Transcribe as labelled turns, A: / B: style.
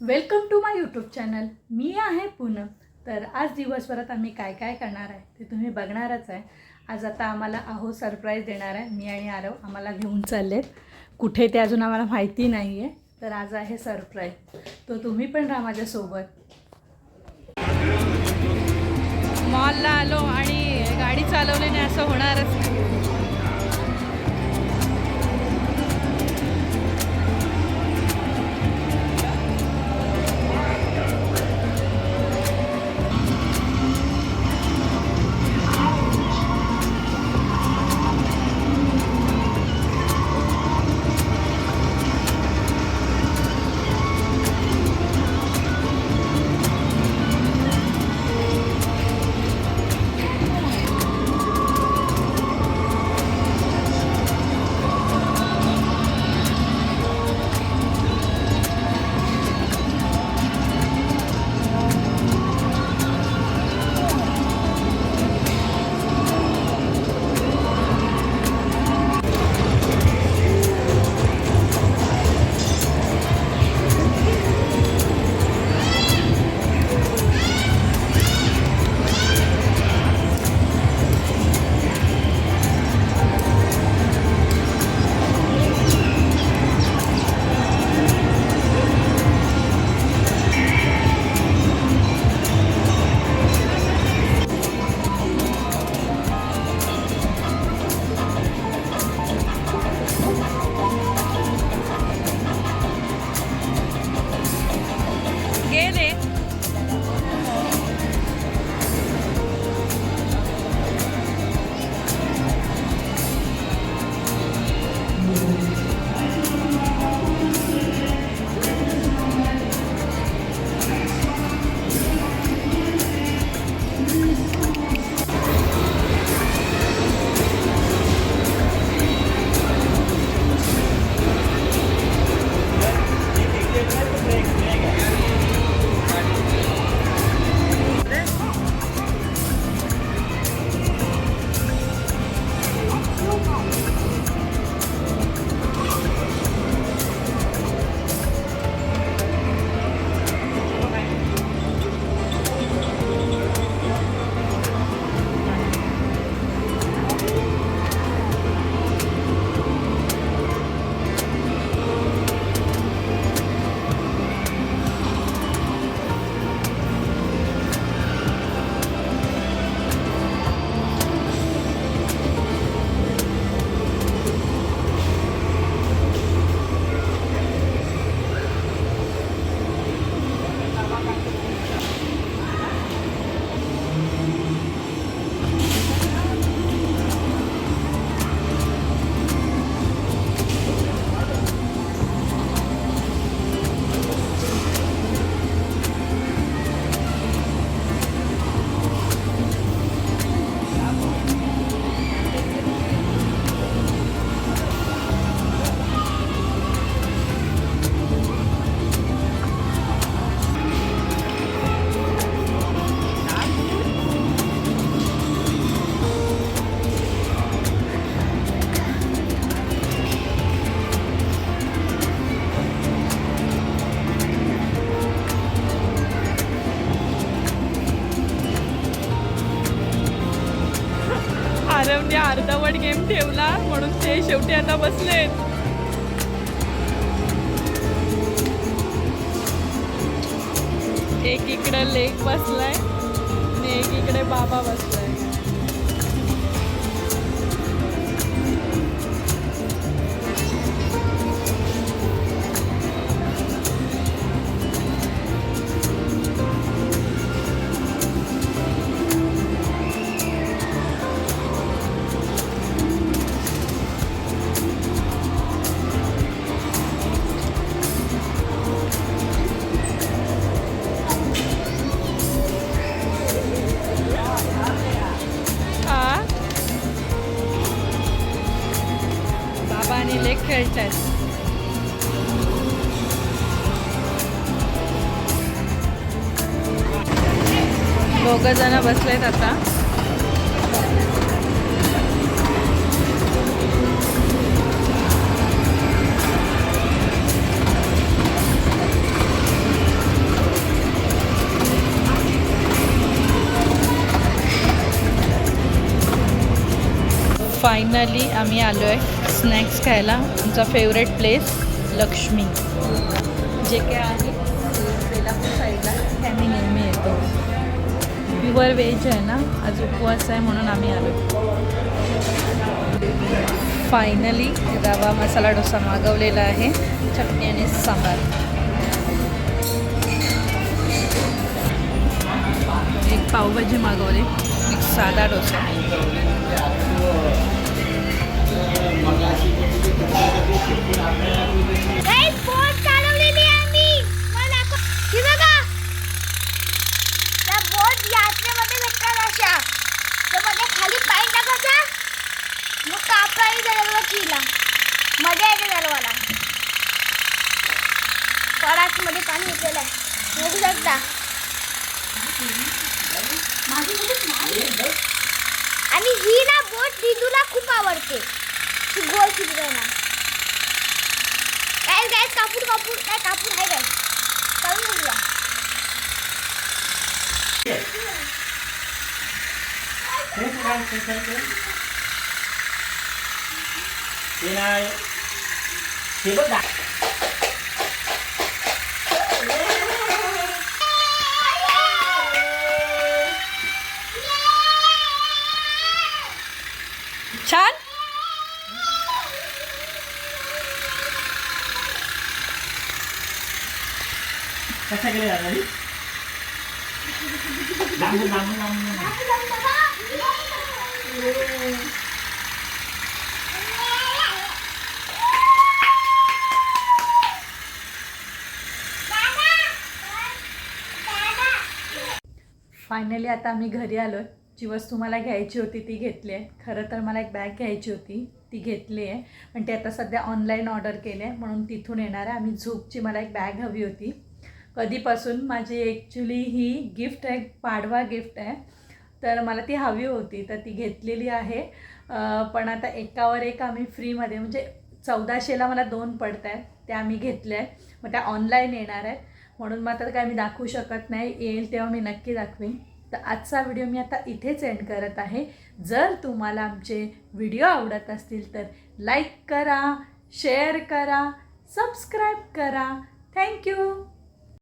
A: Welcome to my YouTube channel. मी आहे पूनम. तर आज दिवसभरात आम्ही काय काय करणार आहे ते तुम्ही बघणारच आहे. आज आता आम्हाला अहो सरप्राईज देणार आहे. मी आणि आरव आम्हाला घेऊन चाललेत. कुठे ते अजून आम्हाला माहिती नाही आहे तर आज आहे सरप्राईज तो तुम्ही पण राहा माझ्यासोबत. मॉलला आलो आणि गाडी चालवल्याने असं होणारच शेवट गेम ठेवला म्हणून ते शेवटी आता बसलेत एक इकडे लेक बसलाय आणि एक इकडे बाबा बसलाय. आणि लेक आहेत दोघ जण बसलेत आता. फायनली आम्ही आलो आहे स्नॅक्स खायला. आमचा फेवरेट प्लेस लक्ष्मी. जे काय आहे बेलापूर साईडला आम्ही नेहमी येतो. प्युअर व्हेज आहे ना? आज उपवास आहे म्हणून आम्ही आलो फायनली रवा मसाला डोसा मागवलेला आहे. चटणी आणि सांबार. पावभाजी मागवली. एक साधा डोसा.
B: आम्ही मला बघा. त्या खाली पाय टाकायचा मग कापडाने दरवाजा चिला मजा येते दरवाला मध्ये पाणी येतेलं आहे बघू शकता. आणि ही ना बोट दिदूला खूप आवडते. ती गोल फिरवणार काय काय कापूर कापूर. काय कापूर आहे काय चालून बघूया.
C: thì bất
A: छान.
C: कसा गेले
A: फायनली आता आम्ही घरी आलो आहे जी वस्तू मला घ्यायची होती ती घेतली आहे. खरं तर मला एक बॅग घ्यायची होती ती घेतली आहे. पण ती आता सध्या ऑनलाईन ऑर्डर केली आहे म्हणून तिथून येणार आहे. आम्ही झोपची मला एक बॅग हवी होती. कधीपासून माझी ॲक्च्युली ही गिफ्ट आहे पाडवा गिफ्ट आहे. तर मला ती हवी होती तर ती घेतलेली आहे. पण आता एकावर एक आम्ही फ्रीमध्ये म्हणजे चौदाशेला मला दोन पडत आहेत त्या आम्ही घेतल्या आहेत. मग त्या ऑनलाईन येणार आहेत. म्हणून मग आता काय मी दाखवू शकत नाही. येईल तेव्हा मी नक्की दाखवीन. तर आजचा व्हिडिओ मी आता इथेच एंड करत आहे. जर तुम्हाला आमचे व्हिडिओ आवडत असतील तर लाईक करा शेअर करा सबस्क्राईब करा. थँक्यू